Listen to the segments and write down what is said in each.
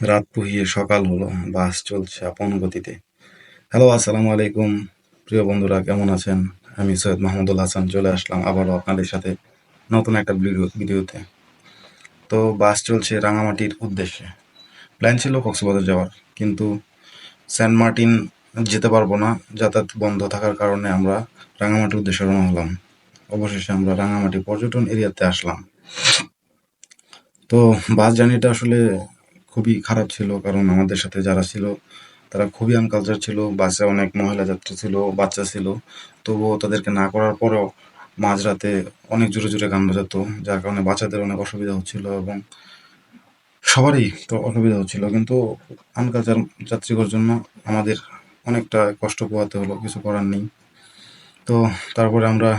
রাত পুহিয়ে সকাল হলো, বাস চলছে আপন গতিতে। হ্যালো, আসসালামু আলাইকুম। প্রিয় বন্ধুরা, কেমন আছেন? আমি সৈয়দ মাহমুদুল হাসান, চলে আসলাম আবারও আপনাদের সাথে নতুন একটা ভিডিও, ভিডিওতে। তো বাস চলছে রাঙামাটির উদ্দেশ্যে। প্ল্যান ছিল কক্সবাজার যাওয়ার, কিন্তু সেন্ট মার্টিন যেতে পারব না। যাতায়াত বন্ধ থাকার কারণে আমরা রাঙামাটির উদ্দেশ্যে রওনা হলাম। অবশেষে আমরা রাঙামাটি পর্যটন এরিয়াতে আসলাম। তো বাস জার্নিটা আসলে খুবই খারাপ ছিল, কারণ আমাদের সাথে যারা ছিল, তারা খুবই আনকালচার ছিল, বাসে অনেক মহিলা যাত্রী ছিল, বাচ্চা ছিল। তবুও তাদেরকে না করার পরেও মাঝরাতে অনেক জোরে জোরে গান বাজাতো, যার কারণে বাচ্চাদের অনেক অসুবিধা হচ্ছিল এবং সবারই তো অসুবিধা হচ্ছিল। কিন্তু আনকালচার যাত্রীদের জন্য আমাদের অনেকটা কষ্ট পোহাতে হলো, কিছু করার নেই। তো তারপরে আমরা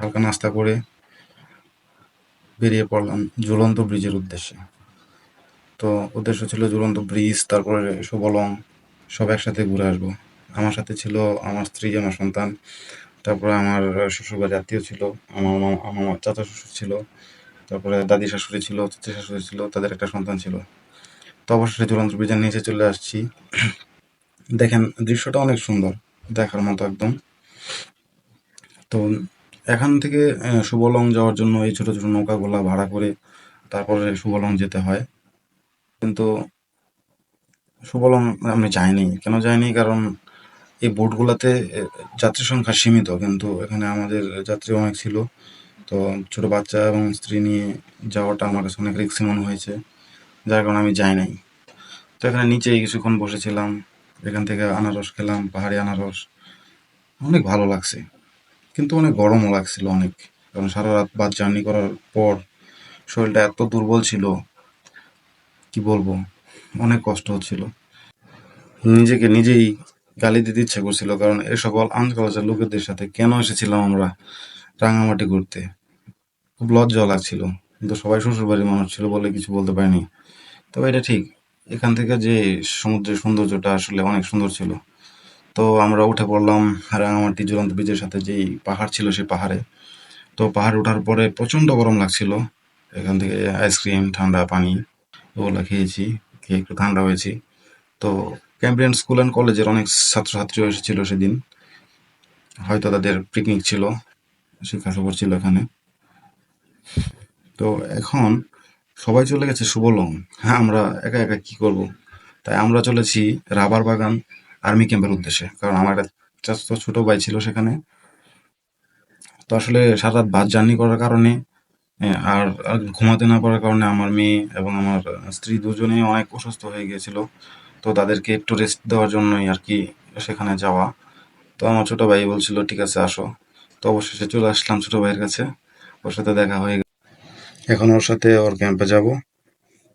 হালকা নাস্তা করে বেরিয়ে পড়লাম ঝুলন্ত ব্রিজের উদ্দেশ্যে। তো উদ্দেশ্য ছিল ঝুলন্ত ব্রিজ, তারপরে সুবলং সব একসাথে ঘুরে আসব। আমার সাথে ছিল আমার স্ত্রী, আমার সন্তান, তারপরে আমার শ্বশুরবাড়ি আত্মীয় ছিল, আমার আমার চাচা শ্বশুর ছিল, তারপরে দাদি শাশুড়ি ছিল, চাচি শাশুড়ি ছিল, তাদের একটা সন্তান ছিল। তো অবশ্যই ঝুলন্ত ব্রিজের নিচে চলে আসছি। দেখেন, দৃশ্যটা অনেক সুন্দর, দেখার মতো একদম। তো এখান থেকে সুবলং যাওয়ার জন্য এই ছোট ছোট নৌকাগুলা ভাড়া করে তারপরে সুবলং যেতে হয়। কিন্তু সুবলং আমি যাইনি, কেন যাইনি? কারণ এই বোটগুলোতে যাত্রী সংখ্যা সীমিত, কিন্তু এখানে আমাদের যাত্রী অনেক ছিল। তো ছোট বাচ্চা এবং স্ত্রী নিয়ে যাওয়াটা আমার কাছে অনেক রিস্কি মনে হয়েছে, যার কারণে আমি যাই নাই। তো এখানে নিচেই কিছুক্ষণ বসেছিলাম, এখান থেকে আনারস খেলাম, পাহাড়ি আনারস। অনেক ভালো লাগছে, কিন্তু অনেক গরমও লাগছিল অনেক, কারণ সারা রাত বাস জার্নি করার পর শরীরটা এত দুর্বল ছিল কি বলব? অনেক কষ্ট হচ্ছিল। নিজেকে নিজেই গালি দিতে ইচ্ছে করছিল, কারণ এই সকল আনকালচার লোকেদের সাথে কেন এসেছিলাম আমরা রাঙামাটি ঘুরতে? খুব লজ্জা লাগছিল। কিন্তু সবাই শ্বশুর বাড়ির মানুষ ছিল বলে কিছু বলতে পারিনি। তবে এটা ঠিক। এখান থেকে যে সমুদ্রের সৌন্দর্যটা আসলে অনেক সুন্দর ছিল। তো আমরা উঠে পড়লাম রাঙামাটি ঝুলন্ত ব্রিজের সাথে যেই পাহাড় ছিল সেই পাহাড়ে। তো পাহাড়ে ওঠার পরে প্রচণ্ড গরম লাগছিল। এখান থেকে আইসক্রিম ঠান্ডা পানি। ওগুলো খেয়েছি, খেয়ে একটু ঠান্ডা হয়েছি। তো ক্যাম্ব্রিয়ান স্কুল অ্যান্ড কলেজের অনেক ছাত্রছাত্রীও এসেছিল সেদিন। হয়তো তাদের পিকনিক ছিল শিক্ষা সফর ছিল এখানে। তো এখন সবাই চলে গেছে সুবলং হ্যাঁ আমরা একা একা কি করব? তাই আমরা চলেছি রাবার বাগান, আর্মি ক্যাম্পের উদ্দেশ্যে। কারণ আমার একটা ছোট ভাই ছিল সেখানে। তো আসলে সারা রাত বাস জার্নি করার কারণে আর আর ঘুমাতে না পারার কারণে আমার মেয়ে এবং আমার স্ত্রী দুজনেই অনেক অসুস্থ হয়ে গিয়েছিল। তো তাদেরকে একটু রেস্ট দেওয়ার জন্যই আর কি সেখানে যাওয়া। তো আমার ছোট ভাই বলছিল, ঠিক আছে, আসো। তো অবশেষে চলে আসলাম ছোট ভাইয়ের কাছে। ওর সাথে দেখা হয়ে গেল। এখন ওর সাথে ওর ক্যাম্পে যাব।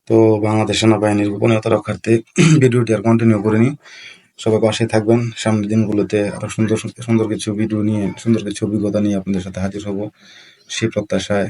তো বাংলাদেশ সেনাবাহিনীর গোপনীয়তা রক্ষার্থে ভিডিওটি আর কন্টিনিউ করে করিনি। সবাই পাশে থাকবেন। সামনের দিনগুলোতে আরও সুন্দর সুন্দর কিছু ভিডিও নিয়ে, সুন্দর কিছু অভিজ্ঞতা নিয়ে আপনাদের সাথে হাজির হব। সেই প্রত্যাশায়